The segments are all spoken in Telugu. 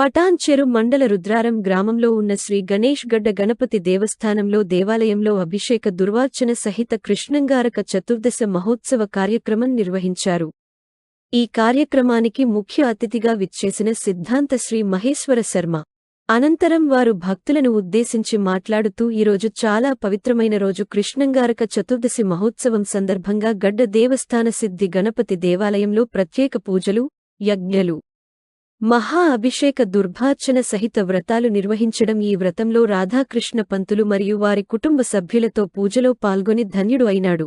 పటాన్చెరు మండల రుద్రారం గ్రామంలో ఉన్న శ్రీ గణేష్ గడ్డ గణపతి దేవస్థానంలో దేవాలయంలో అభిషేక దుర్వార్చన సహిత కృష్ణంగారక చతుర్దశ మహోత్సవ కార్యక్రమం నిర్వహించారు. ఈ కార్యక్రమానికి ముఖ్య అతిథిగా విచ్చేసిన సిద్ధాంత శ్రీ మహేశ్వర శర్మ. అనంతరం వారు భక్తులను ఉద్దేశించి మాట్లాడుతూ ఈరోజు చాలా పవిత్రమైన రోజు కృష్ణంగారక చతుర్దశి మహోత్సవం సందర్భంగా గడ్డ దేవస్థాన సిద్ధి గణపతి దేవాలయంలో ప్రత్యేక పూజలు యజ్ఞలు మహా అభిషేక దుర్భార్చన సహిత వ్రతాలు నిర్వహించడం ఈ వ్రతంలో రాధాకృష్ణ పంతులు మరియు వారి కుటుంబ సభ్యులతో పూజలో పాల్గొని ధన్యుడు అయినాడు.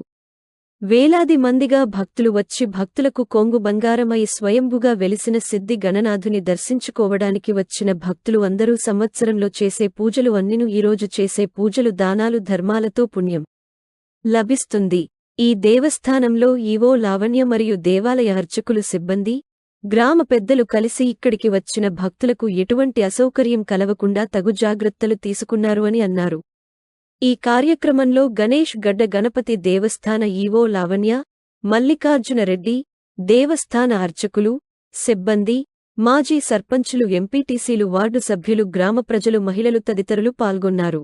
వేలాది మందిగా భక్తులు వచ్చి భక్తులకు కొంగు బంగారమై స్వయంభుగా వెలిసిన సిద్ధి గణనాథుని దర్శించుకోవడానికి వచ్చిన భక్తులు అందరూ సంవత్సరంలో చేసే పూజలు అన్నిను ఈరోజు చేసే పూజలు దానాలు ధర్మాలతో పుణ్యం లభిస్తుంది. ఈ దేవస్థానంలో ఈవో లావణ్య మరియు దేవాలయ అర్చకులు సిబ్బంది గ్రామ పెద్దలు కలిసి ఇక్కడికి వచ్చిన భక్తులకు ఎటువంటి అసౌకర్యం కలవకుండా తగు జాగ్రత్తలు తీసుకున్నారు అని అన్నారు. ఈ కార్యక్రమంలో గణేష్ గడ్డ గణపతి దేవస్థాన ఈవో లావణ్య మల్లికార్జునరెడ్డి దేవస్థాన అర్చకులు సిబ్బంది మాజీ సర్పంచులు ఎంపీటీసీలు వార్డు సభ్యులు గ్రామ ప్రజలు మహిళలు తదితరులు పాల్గొన్నారు.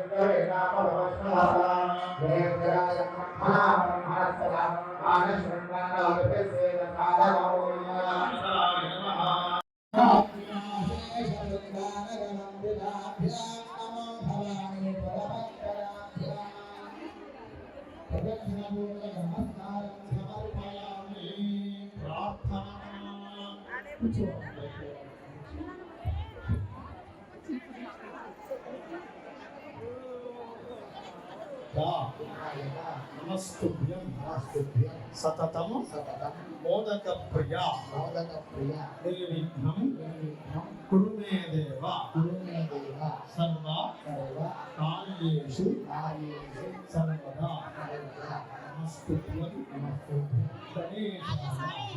నమస్తుభ్యం సతతము మోదక ప్రియ నిర్విఘ్నం కురు మే దేవ సర్వ కార్యేషు సర్వదా నమస్తుభ్యం గణేశాయ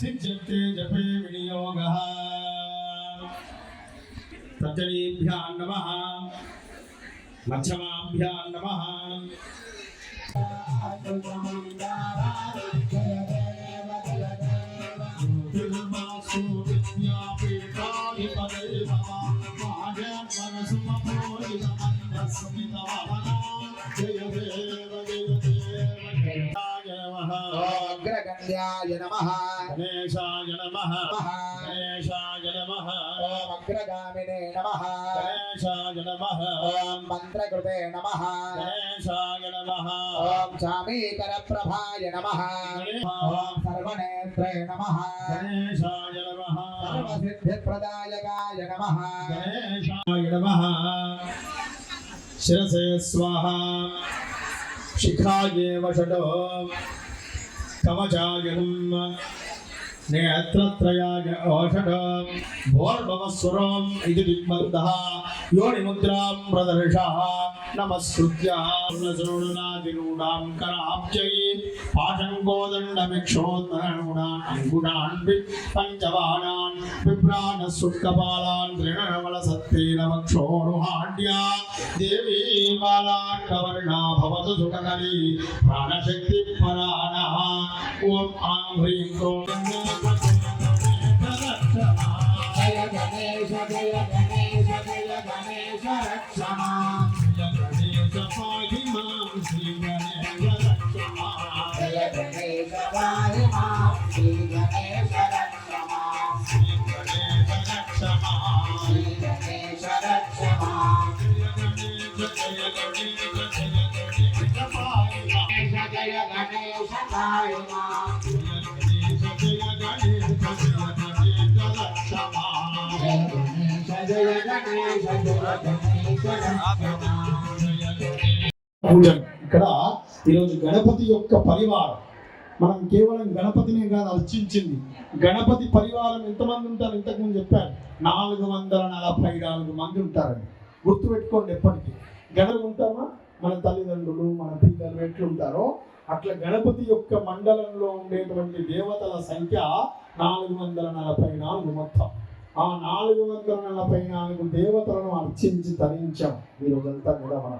सिद्ध्यते जपे विनियोगः तर्जनीभ्यां नमः मध्यमाभ्यां नमः ज्योतिर्मासु विद्यापीठाधिपतये नमः महाजन्मनसुमपोलितमन्दस्मितवहना అగ్రగణ్యాయ నమః గణేశాయ నమః నమః గణేశాయ నమః ఓం అగ్రగామినే నమః గణేశాయ నమః ఓం మంత్రకృతే నమః గణేశాయ నమః ఓం చామీకర ప్రభాయ నమః ఓం సర్వనేత్రే నమః గణేశాయ నమః సర్వసిద్ధిప్రదాయకాయ నమః గణేశాయ నమః శిరసే స్వాహ శిఖాయేవ షడో కవచాయనం నేత్రత్రయాయ ఓషధం భోర్భవస్వరం ఇది దిగ్బంధः యోనిముద్రాం ప్రదర్శः నమస్కృత్య శృణునాదిరూఢాం కరాబ్జై పాశంకోదండమిక్షోత్తరణూఢాన్ అంగుణాన్ పంచవానాన్ బిభ్రాణ సుక్కపాలాన్ తృణవల సత్తేన వక్షోరుహాడ్యా దేవీ బాలాకవర్ణా ఇక్కడ ఈరోజు గణపతి యొక్క పరివారం. మనం కేవలం గణపతినే కాదు అర్చించింది. గణపతి పరివారం ఎంతమంది ఉంటారు? ఇంతకుముందు చెప్పారు నాలుగు వందల నలభై నాలుగు మంది ఉంటారండి. గుర్తుపెట్టుకోండి ఎప్పటికీ. గణపతి ఉంటామా? మన తల్లిదండ్రులు మన పిల్లలు ఎట్లుంటారో అట్లా గణపతి యొక్క మండలంలో ఉండేటువంటి దేవతల సంఖ్య నాలుగు వందల నలభై నాలుగు మొత్తం. ఆ నాలుగు వందల నలభై నాలుగు దేవతలను అర్చించి తరించాం వీరోజంతా కూడా మనం.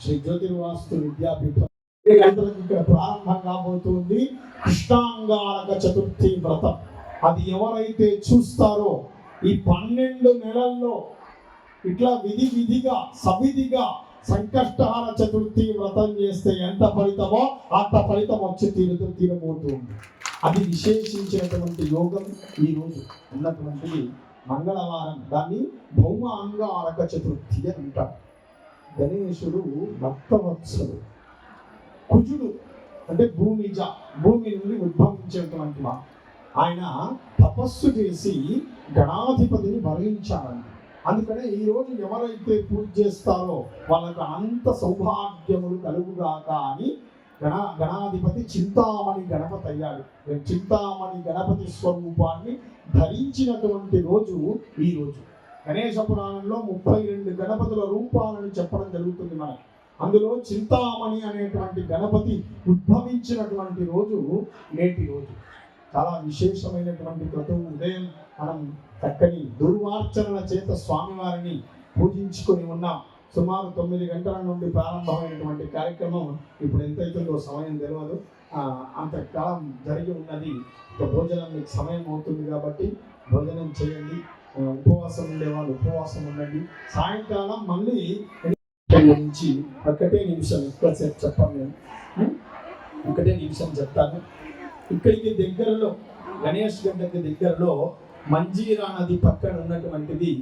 శ్రీ జ్యోతిర్వాస్తు విద్యాపీఠం గంటలకు ఇక్కడ ప్రారంభం కాబోతుంది? కృష్ణాంగారక చతుర్థి వ్రతం. అది ఎవరైతే చూస్తారో ఈ పన్నెండు నెలల్లో ఇట్లా విధి విధిగా సవిధిగా సంకష్టహార చతుర్థి వ్రతం చేస్తే ఎంత ఫలితమో అంత ఫలితం వచ్చి తీరుతూ తీరబోతుంది అది విశేషించినటువంటి యోగం ఈ రోజు ఉన్నటువంటి మంగళవారం. దాన్ని భౌమ అంగారక చతుర్థి అని అంటారు. గణేశుడు భక్తవత్సలు కుజుడు అంటే భూమిజ భూమి నుండి ఉద్భవించేటువంటి వాడు. ఆయన తపస్సు చేసి గణాధిపతిని వరించారండి అందుకనే ఈరోజు ఎవరైతే పూజ చేస్తారో వాళ్ళకు అంత సౌభాగ్యములు కలుగుగాక అని గణ గణాధిపతి చింతామణి గణపతి అయ్యాడు. చింతామణి గణపతి స్వరూపాన్ని ధరించినటువంటి రోజు ఈ రోజు. గణేశ పురాణంలో ముప్పై రెండు గణపతుల రూపాలను చెప్పడం జరుగుతుంది మనకి. అందులో చింతామణి అనేటువంటి గణపతి ఉద్భవించినటువంటి రోజు నేటి రోజు. చాలా విశేషమైనటువంటి క్రతువు ఉదయం మనం చక్కని దుర్వార్చనల చేత స్వామివారిని పూజించుకొని ఉన్నాం. సుమారు తొమ్మిది గంటల నుండి ప్రారంభమైనటువంటి కార్యక్రమం ఇప్పుడు ఎంత అవుతుందో సమయం తెలియదు అంతకాలం జరిగి ఉన్నది. భోజనం మీకు సమయం అవుతుంది కాబట్టి భోజనం చేయండి. ఉపవాసం ఉండేవాళ్ళు ఉపవాసం ఉండండి. సాయంకాలం మళ్ళీ నుంచి ఒకటే నిమిషం ఎక్కువసేపు చెప్పాను నేను. ఒకటే నిమిషం చెప్తాను. ఇక్కడికి దగ్గరలో గణేష్ గడ్డకి దగ్గరలో మంజీరా నది పక్కన ఉన్నటువంటిది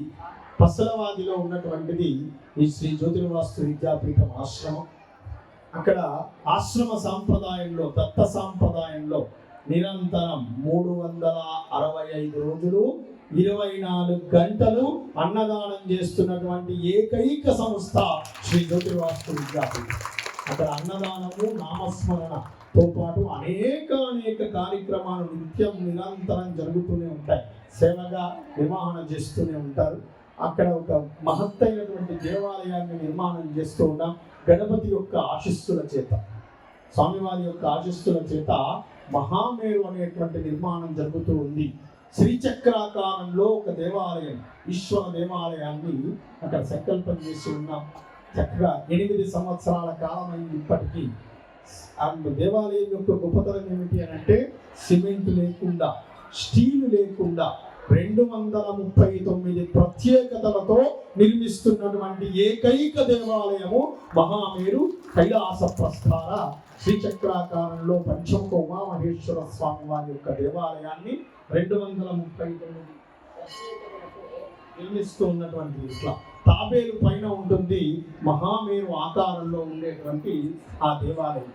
పసలవాదిలో ఉన్నటువంటిది ఈ శ్రీ జ్యోతిర్వాస్తు విద్యాపీఠం ఆశ్రమం. అక్కడ ఆశ్రమ సాంప్రదాయంలో దత్త సాంప్రదాయంలో నిరంతరం మూడు వందల అరవై ఐదు రోజులు ఇరవై నాలుగు గంటలు అన్నదానం చేస్తున్నటువంటి ఏకైక సంస్థ శ్రీ జ్యోతిర్వాస్తు విద్యాపీఠం. అక్కడ అన్నదానము నామస్మరణతో పాటు అనేక అనేక కార్యక్రమాలు నిత్యం నిరంతరం జరుగుతూనే ఉంటాయి. సేవగా నిర్వహణ చేస్తూనే ఉంటారు. అక్కడ ఒక మహత్తైనటువంటి దేవాలయాన్ని నిర్మాణం చేస్తూ ఉన్నాం. గణపతి యొక్క ఆశిస్సుల చేత స్వామివారి యొక్క ఆశిస్సుల చేత మహామేరు అనేటువంటి నిర్మాణం జరుగుతూ ఉంది. శ్రీచక్రాకారంలో ఒక దేవాలయం ఈశ్వర దేవాలయాన్ని అక్కడ సంకల్పం చేసి ఉన్నాం. చక్కగా ఎనిమిది సంవత్సరాల కాలం అయింది ఇప్పటికీ. ఆ దేవాలయం యొక్క గొప్పతనం ఏమిటి అని అంటే సిమెంట్ లేకుండా స్టీల్ లేకుండా రెండు వందల ముప్పై తొమ్మిది ప్రత్యేకతలతో నిర్మిస్తున్నటువంటి ఏకైక దేవాలయము మహామేరు కైలాస ప్రస్థాన శ్రీచక్రాకారంలో పంచముఖ ఉమామహేశ్వర స్వామి వారి యొక్క దేవాలయాన్ని రెండు వందల ముప్పై తొమ్మిది నిర్మిస్తూ ఉన్నటువంటి ఇట్లా తాబేలు పైన ఉంటుంది మహామేరు ఆకారంలో ఉండేటువంటి ఆ దేవాలయం.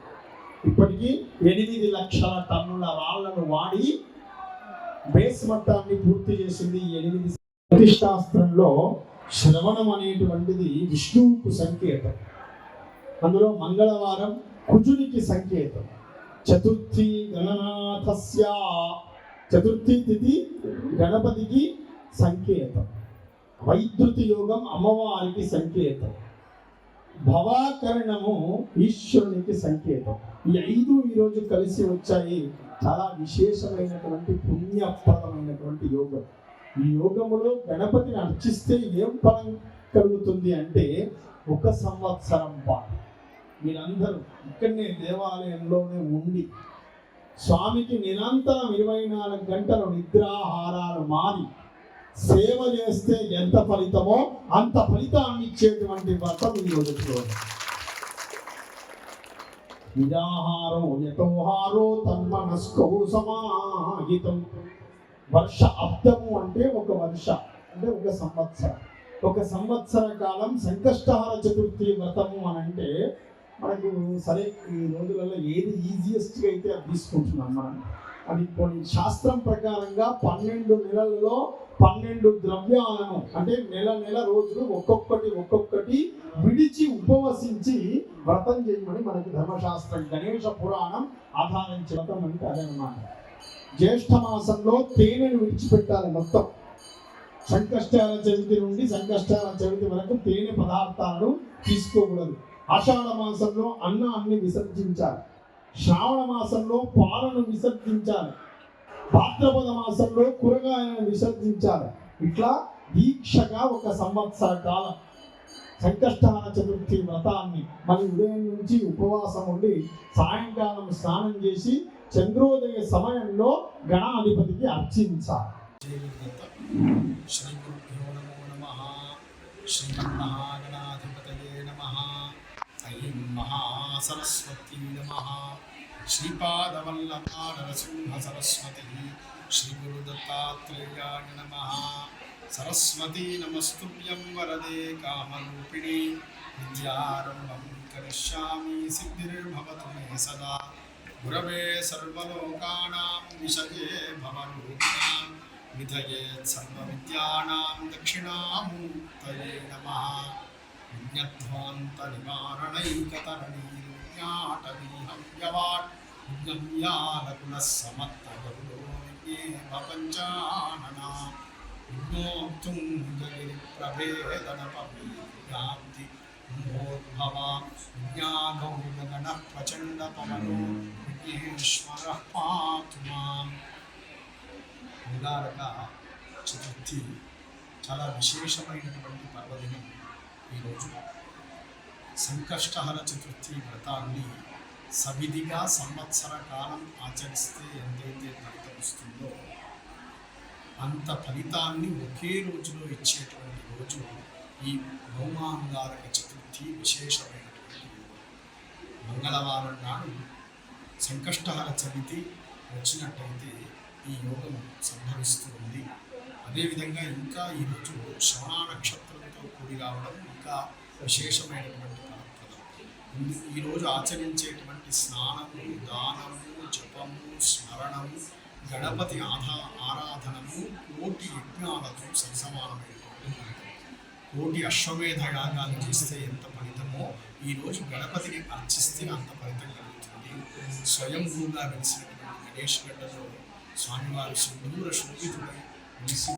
ఇప్పటికీ ఎనిమిది లక్షల టన్నుల రాళ్ళను వాడి బేస్ మట్టాన్ని పూర్తి చేసింది ఎనిమిది జ్యోతిశాస్త్రంలో శ్రవణం అనేటువంటిది విష్ణువుకు సంకేతం. అందులో మంగళవారం కుజునికి సంకేతం. చతుర్థి గణనాథస్య చతుర్థి తిథి గణపతికి సంకేతం. వైద్యుతి యోగం అమ్మవారికి సంకేతం. భవాకరణము ఈశ్వరునికి సంకేతం. ఈ ఐదు ఈరోజు కలిసి వచ్చాయి చాలా విశేషమైనటువంటి పుణ్యప్రదమైనటువంటి యోగం. ఈ యోగములో గణపతిని అర్చిస్తే ఏం ఫలం కలుగుతుంది అంటే ఒక సంవత్సరం పాటు. మీరందరూ ఇక్కడనే దేవాలయంలోనే ఉండి స్వామికి నిరంతరం ఇరవై నాలుగు గంటలు నిద్రాహారాలు మారి సేవ చేస్తే ఎంత ఫలితమో అంత ఫలితాన్ని ఇచ్చేటువంటి వ్రతం ఈ రోజు నిజాహారో యతోహారో తన్మనస్కౌ సమాహితం. వర్ష అబ్దము అంటే ఒక వర్ష అంటే ఒక సంవత్సరం. ఒక సంవత్సర కాలం సంకష్టహార చతుర్థి వ్రతము అని అంటే మనకు సరే ఈ రోజులలో ఏది ఈజియెస్ట్గా అయితే అది తీసుకుంటున్నాం మనం. అది కొన్ని శాస్త్రం ప్రకారంగా పన్నెండు నెలల్లో పన్నెండు ద్రవ్యాలను అంటే నెల నెల రోజులు ఒక్కొక్కటి ఒక్కొక్కటి విడిచి ఉపవసించి వ్రతం చేయమని మనకి ధర్మశాస్త్రం గణేష పురాణం ఆధారించి వ్రతం అంటే అదనమాట. జ్యేష్ఠ మాసంలో తేనెను విడిచిపెట్టాలి మొత్తం. సంకష్టాల చవితి నుండి సంకష్టాల చవితి వరకు తేనె పదార్థాలను తీసుకోకూడదు. ఆషాఢ మాసంలో అన్నాన్ని విసర్జించాలి. శ్రావణ మాసంలో పాలను విసర్జించాలి. భాద్రపద మాసంలో కూరగాయలను విసర్జించాలి. ఇట్లా దీక్షగా ఒక సంవత్సర కాలం. సంకష్టాన చతుర్థి వ్రతాన్ని మరి ఉదయం నుంచి ఉపవాసం ఉండి సాయంకాలం స్నానం చేసి చంద్రోదయ సమయంలో గణాధిపతికి అర్చించాలి. శ్రీ గురుభ్యో నమో నమ. ఐం మహాసరస్వతీ నమ. శ్రీపాదవల్లభా నరసింహ సరస్వతి శ్రీ గురుదత్తాత్రేయాయ నమ. సరస్వతీ నమస్తుభ్యం వరదే కామరూపిణి. విద్యారంభం కరిష్యామి సిద్ధిర్భవతు మే సదా. గురవే సర్వలోకానాం విషయే భవరూపిణాం. విధయేత్ సర్వవిద్యానాం దక్షిణామూర్తయే నమః విజ్ఞత్వాంతనివారణైకతరణీర్జ్ఞాటవీహం విజ్ఞమ్యాలకులः సమత్తగరుడో విజ్ఞేమ పంచాననా విజ్ఞోక్తుంగగిరిప్రభేదనపవ్యాప్తి కుంభోద్భవ విజ్ఞాగౌరగణः పాతు మాం అంగారక చతుర్థి. చాలా విశేషమైనటువంటి పర్వదినం. ఈరోజు సంకష్టహర చతుర్థి వ్రతాన్ని సవిధిగా సంవత్సర కాలం ఆచరిస్తే ఎంతైతే ఫలితం వస్తుందో అంత ఫలితాన్ని ఒకే రోజులో ఇచ్చేటువంటి రోజు ఈ భౌమాంగారక చతుర్థి విశేషమైనటువంటి మంగళవారం నాడు సంకష్టహర చవితి వచ్చినట్టయితే ఈ యోగం సంభవిస్తూ ఉంది. అదేవిధంగా ఇంకా ఈరోజు శ్రవణ నక్షత్రంతో కూడి రావడం ఇంకా విశేషమైనటువంటి ఫలప్రదం ఈరోజు ఆచరించేటువంటి స్నానము దానము జపము స్మరణము గణపతి ఆధా ఆరాధనము కోటి యజ్ఞాలతో సరిసమానమైనటువంటి కోటి అశ్వమేధ యాగాలు చేస్తే ఎంత ఫలితమో ఈరోజు గణపతిని అర్చిస్తే అంత ఫలితం కలుగుతుంది. స్వయంభూగా వెలిసినటువంటి గణేష్ గడ్డలో స్వామివారు సింధూర శోభితుడై